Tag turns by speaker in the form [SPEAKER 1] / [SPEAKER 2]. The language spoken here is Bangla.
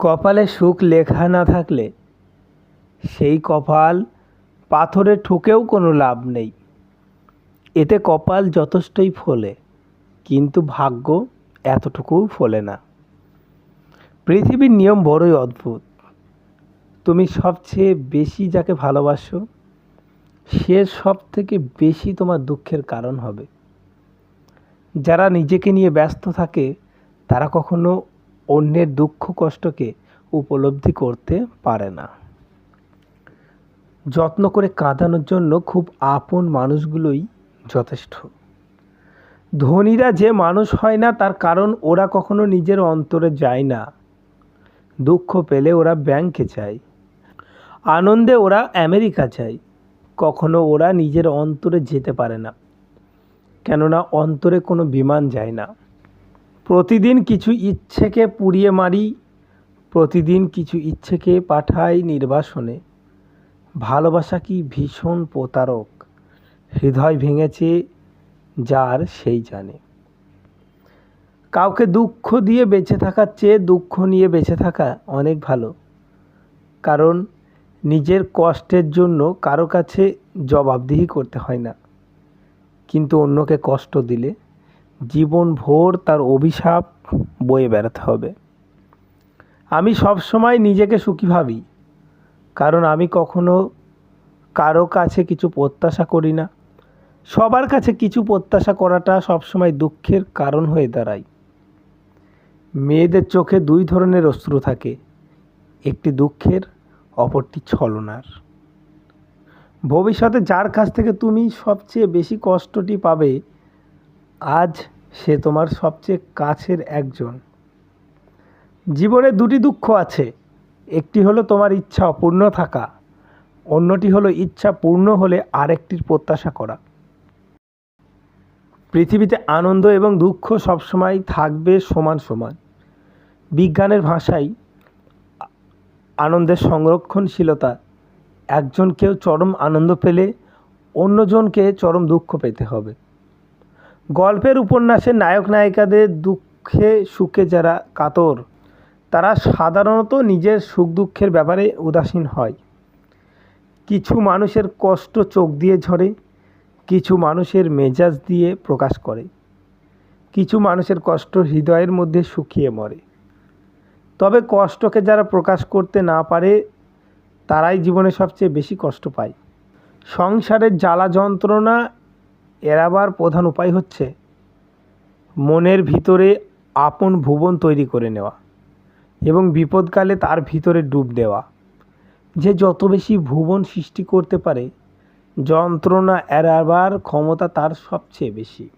[SPEAKER 1] কপালে সুখ লেখা না থাকলে সেই কপাল পাথরে ঠুকেও কোনো লাভ নেই। এতে কপাল যথেষ্টই ফোলে, কিন্তু ভাগ্য এতটুকুও ফোলে না। পৃথিবীর নিয়ম বড়ই অদ্ভুত। তুমি সবচেয়ে বেশি যাকে ভালোবাসো, সে সব থেকে বেশি তোমার দুঃখের কারণ হবে। যারা নিজেকে নিয়ে ব্যস্ত থাকে, তারা কখনো অন্যের দুঃখ কষ্টকে উপলব্ধি করতে পারে না। যত্ন করে কাঁদানোর জন্য খুব আপন মানুষগুলোই যথেষ্ট। ধনীরা যে মানুষ হয় না, তার কারণ ওরা কখনো নিজের অন্তরে যায় না। দুঃখ পেলে ওরা ব্যাংকে চায় আনন্দে ওরা আমেরিকা চায় কখনো ওরা নিজের অন্তরে যেতে পারে না। কেননা অন্তরে কোনো বিমান যায় না। প্রতিদিন কিছু ইচ্ছেকে পুড়িয়ে মারি, প্রতিদিন কিছু ইচ্ছেকে পাঠাই নির্বাসনে। ভালোবাসা কি ভীষণ প্রতারক, হৃদয় ভেঙেছে যার সেই জানে। কাউকে দুঃখ দিয়ে বেঁচে থাকার চেয়ে দুঃখ নিয়ে বেঁচে থাকা অনেক ভালো, কারণ নিজের কষ্টের জন্য কারও কাছে জবাবদিহি করতে হয় না। কিন্তু অন্যকে কষ্ট দিলে জীবন ভোর তার অভিশাপ বয়ে বেড়াতে হবে। আমি সবসময় নিজেকে সুখী ভাবি, কারণ আমি কখনো কারও কাছে কিছু প্রত্যাশা করি না। সবার কাছে কিছু প্রত্যাশা করাটা সবসময় দুঃখের কারণ হয়ে দাঁড়ায়। মেয়েদের চোখে দুই ধরনের অশ্রু থাকে, একটি দুঃখের, অপরটি ছলনার। ভবিষ্যতে যার কাছ থেকে তুমি সবচেয়ে বেশি কষ্টটি পাবে আজ সে তোমার সবচেয়ে কাছের একজন। জীবনে দুটি দুঃখ আছে। একটি হলো তোমার ইচ্ছা অপূর্ণ থাকা, অন্যটি হলো ইচ্ছা পূর্ণ হলে আরেকটির প্রত্যাশা করা। পৃথিবীতে আনন্দ এবং দুঃখ সবসময় থাকবে সমান সমান। বিজ্ঞানের ভাষায় আনন্দের সংরক্ষণশীলতা, একজন কেউ চরম আনন্দ পেলে অন্যজনকে চরম দুঃখ পেতে হবে। গল্পের উপন্যাসের নায়ক নায়িকাদের দুঃখে সুখে যারা কাতর, তারা সাধারণত নিজের সুখ দুঃখের ব্যাপারে উদাসীন হয়। কিছু মানুষের কষ্ট চোখ দিয়ে ঝরে, কিছু মানুষের মেজাজ দিয়ে প্রকাশ করে, কিছু মানুষের কষ্ট হৃদয়ের মধ্যে শুকিয়ে মরে। তবে কষ্টকে যারা প্রকাশ করতে না পারে, তারাই জীবনে সবচেয়ে বেশি কষ্ট পায়। সংসারের জ্বালা যন্ত্রণা এড়াবার প্রধান উপায় হচ্ছে মনের ভিতরে আপন ভুবন তৈরি করে নেওয়া এবং বিপদকালে তার ভিতরে ডুব দেওয়া। যে যত বেশি ভুবন সৃষ্টি করতে পারে, যন্ত্রণা এড়াবার ক্ষমতা তার সবচেয়ে বেশি।